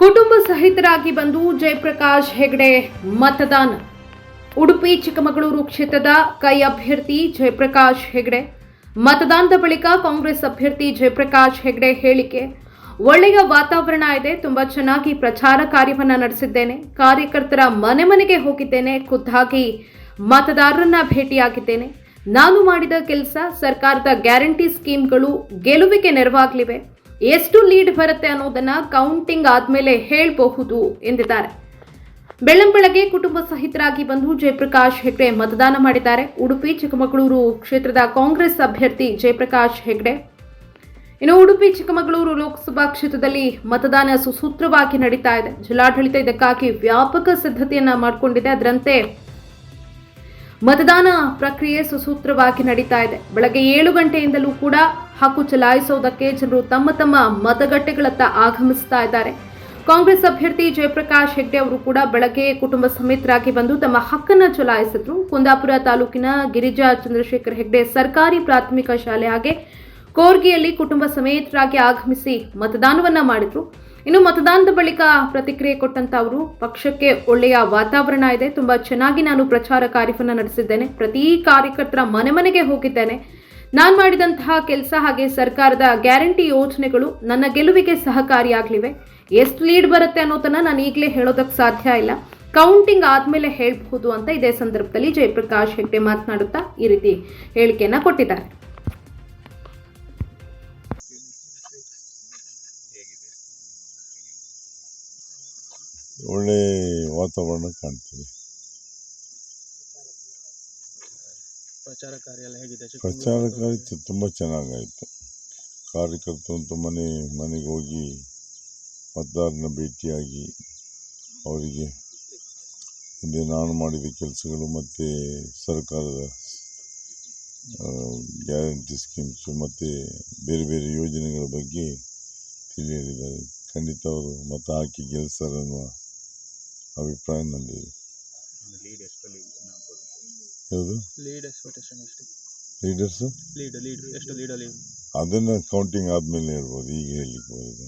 ಕುಟುಂಬ ಸಹಿತರಾಗಿ ಬಂದು ಜಯಪ್ರಕಾಶ್ ಹೆಗಡೆ ಮತದಾನ. ಉಡುಪಿ, ಚಿಕ್ಕಮಗಳೂರು ಕ್ಷೇತ್ರದ ಕೈ ಅಭ್ಯರ್ಥಿ ಜಯಪ್ರಕಾಶ್ ಹೆಗಡೆ. ಮತದಾನದ ಬಳಿಕ ಕಾಂಗ್ರೆಸ್ ಅಭ್ಯರ್ಥಿ ಜಯಪ್ರಕಾಶ್ ಹೆಗಡೆ ಹೇಳಿಕೆ. ಒಳ್ಳೆಯ ವಾತಾವರಣ ಇದೆ, ತುಂಬಾ ಚೆನ್ನಾಗಿ ಪ್ರಚಾರ ಕಾರ್ಯವನ್ನು ನಡೆಸಿದ್ದೇನೆ. ಕಾರ್ಯಕರ್ತರ ಮನೆ ಮನೆಗೆ ಹೋಗಿದ್ದೇನೆ, ಖುದ್ದಾಗಿ ಮತದಾರರನ್ನ ಭೇಟಿಯಾಗಿದ್ದೇನೆ. ನಾನು ಮಾಡಿದ ಕೆಲಸ ಸರ್ಕಾರದ ಗ್ಯಾರಂಟಿ ಸ್ಕೀಮ್ಗಳು ಗೆಲುವಿಗೆ ನೆರವಾಗಲಿವೆ. ಎಷ್ಟು ಲೀಡ್ ಬರುತ್ತೆ ಅನ್ನೋದನ್ನ ಕೌಂಟಿಂಗ್ ಆದಮೇಲೆ ಹೇಳಬಹುದು ಎಂದಿದ್ದಾರೆ. ಬೆಳ್ಳಂಬೆಳಗ್ಗೆ ಕುಟುಂಬ ಸಹಿತರಾಗಿ ಬಂದು ಜಯಪ್ರಕಾಶ್ ಹೆಗ್ಡೆ ಮತದಾನ ಮಾಡಿದ್ದಾರೆ. ಉಡುಪಿ, ಚಿಕ್ಕಮಗಳೂರು ಕ್ಷೇತ್ರದ ಕಾಂಗ್ರೆಸ್ ಅಭ್ಯರ್ಥಿ ಜಯಪ್ರಕಾಶ್ ಹೆಗ್ಡೆ. ಇನ್ನು ಉಡುಪಿ, ಚಿಕ್ಕಮಗಳೂರು ಲೋಕಸಭಾ ಕ್ಷೇತ್ರದಲ್ಲಿ ಮತದಾನ ಸುಸೂತ್ರವಾಗಿ ನಡೀತಾ ಇದೆ. ಜಿಲ್ಲಾಡಳಿತ ಇದಕ್ಕಾಗಿ ವ್ಯಾಪಕ ಸಿದ್ಧತೆಯನ್ನ ಮಾಡಿಕೊಂಡಿದೆ. ಅದರಂತೆ ಮತದಾನ ಪ್ರಕ್ರಿಯೆ ಸುಸೂತ್ರವಾಗಿ ನಡೀತಾ ಇದೆ. ಬೆಳಗ್ಗೆ ಏಳು ಗಂಟೆಯಿಂದಲೂ ಕೂಡ ಹಕ್ಕು ಚಲಾಯಿಸೋದಕ್ಕೆ ಜನರು ತಮ್ಮ ತಮ್ಮ ಮತಗಟ್ಟೆಗಳತ್ತ ಆಗಮಿಸ್ತಾ ಇದ್ದಾರೆ. ಕಾಂಗ್ರೆಸ್ ಅಭ್ಯರ್ಥಿ ಜಯಪ್ರಕಾಶ್ ಹೆಗ್ಡೆ ಅವರು ಕೂಡ ಬೆಳಗ್ಗೆ ಕುಟುಂಬ ಸಮೇತರಾಗಿ ಬಂದು ತಮ್ಮ ಹಕ್ಕನ್ನು ಚಲಾಯಿಸಿದ್ರು. ಕುಂದಾಪುರ ತಾಲೂಕಿನ ಗಿರಿಜಾ ಚಂದ್ರಶೇಖರ್ ಹೆಗ್ಡೆ ಸರ್ಕಾರಿ ಪ್ರಾಥಮಿಕ ಶಾಲೆ ಹಾಗೆ ಕೋರ್ಗಿಯಲ್ಲಿ ಕುಟುಂಬ ಸಮೇತರಾಗಿ ಆಗಮಿಸಿ ಮತದಾನವನ್ನ ಮಾಡಿದ್ರು. ಇನ್ನು ಮತದಾನದ ಬಳಿಕ ಪ್ರತಿಕ್ರಿಯೆ ಕೊಟ್ಟಂತ ಅವರು, ಪಕ್ಷಕ್ಕೆ ಒಳ್ಳೆಯ ವಾತಾವರಣ ಇದೆ, ತುಂಬಾ ಚೆನ್ನಾಗಿ ನಾನು ಪ್ರಚಾರ ಕಾರ್ಯವನ್ನು ನಡೆಸಿದ್ದೇನೆ, ಪ್ರತಿ ಕಾರ್ಯಕರ್ತರ ಮನೆ ಮನೆಗೆ ಹೋಗಿದ್ದೇನೆ. ನಾನು ಮಾಡಿದಂತಹ ಕೆಲಸ ಹಾಗೆ ಸರ್ಕಾರದ ಗ್ಯಾರಂಟಿ ಯೋಜನೆಗಳು ನನ್ನ ಗೆಲುವಿಗೆ ಸಹಕಾರಿಯಾಗಲಿವೆ ಎಷ್ಟು ಲೀಡ್ ಬರುತ್ತೆ ಅನ್ನೋದನ್ನ ನಾನು ಈಗಲೇ ಹೇಳೋದಕ್ಕೆ ಸಾಧ್ಯ ಇಲ್ಲ. ಕೌಂಟಿಂಗ್ ಆದ್ಮೇಲೆ ಹೇಳಬಹುದು ಅಂತ ಇದೇ ಸಂದರ್ಭದಲ್ಲಿ ಜಯಪ್ರಕಾಶ್ ಹೆಗ್ಡೆ ಮಾತನಾಡುತ್ತಾ ಈ ರೀತಿ ಹೇಳಿಕೆಯನ್ನ ಕೊಟ್ಟಿದ್ದಾರೆ. ಒಳ್ಳೆ ವಾತಾವರಣ ಕಾಣ್ತದೆ. ಪ್ರಚಾರ ಕಾರ್ಯ ಎಲ್ಲ ಹೇಗಿದೆ? ಪ್ರಚಾರ ಕಾರ್ಯ ಚ- ತುಂಬ ಚೆನ್ನಾಗಾಯಿತು. ಕಾರ್ಯಕರ್ತರಂತೂ ಮನೆ ಮನೆಗೆ ಹೋಗಿ ಮತದಾರನ ಭೇಟಿಯಾಗಿ ಅವರಿಗೆ ಹಿಂದೆ ನಾನು ಮಾಡಿದ ಕೆಲಸಗಳು ಮತ್ತು ಸರ್ಕಾರದ ಗ್ಯಾರಂಟಿ ಸ್ಕೀಮ್ಸು ಮತ್ತು ಬೇರೆ ಬೇರೆ ಯೋಜನೆಗಳ ಬಗ್ಗೆ ತಿಳಿ ಹೇಳಿದ್ದಾರೆ ಖಂಡಿತ ಅವರು ಮತ ಹಾಕಿ ಗೆಲ್ಲಿಸ್ತಾರೆ ಅನ್ನುವ ಅಭಿಪ್ರಾಯ ನಂದಿದೆ. ಯಾವುದು? ಲೀಡರ್ಸು ಲೀಡ್ ಲೀಡ್ ಎಷ್ಟು ಲೀಡ್ ಅದನ್ನು ಕೌಂಟಿಂಗ್ ಆದಮೇಲೆ ಹೇಳ್ಬೋದು ಈಗ ಹೇಳಲಿಕ್ಕೆ ಬರೋದು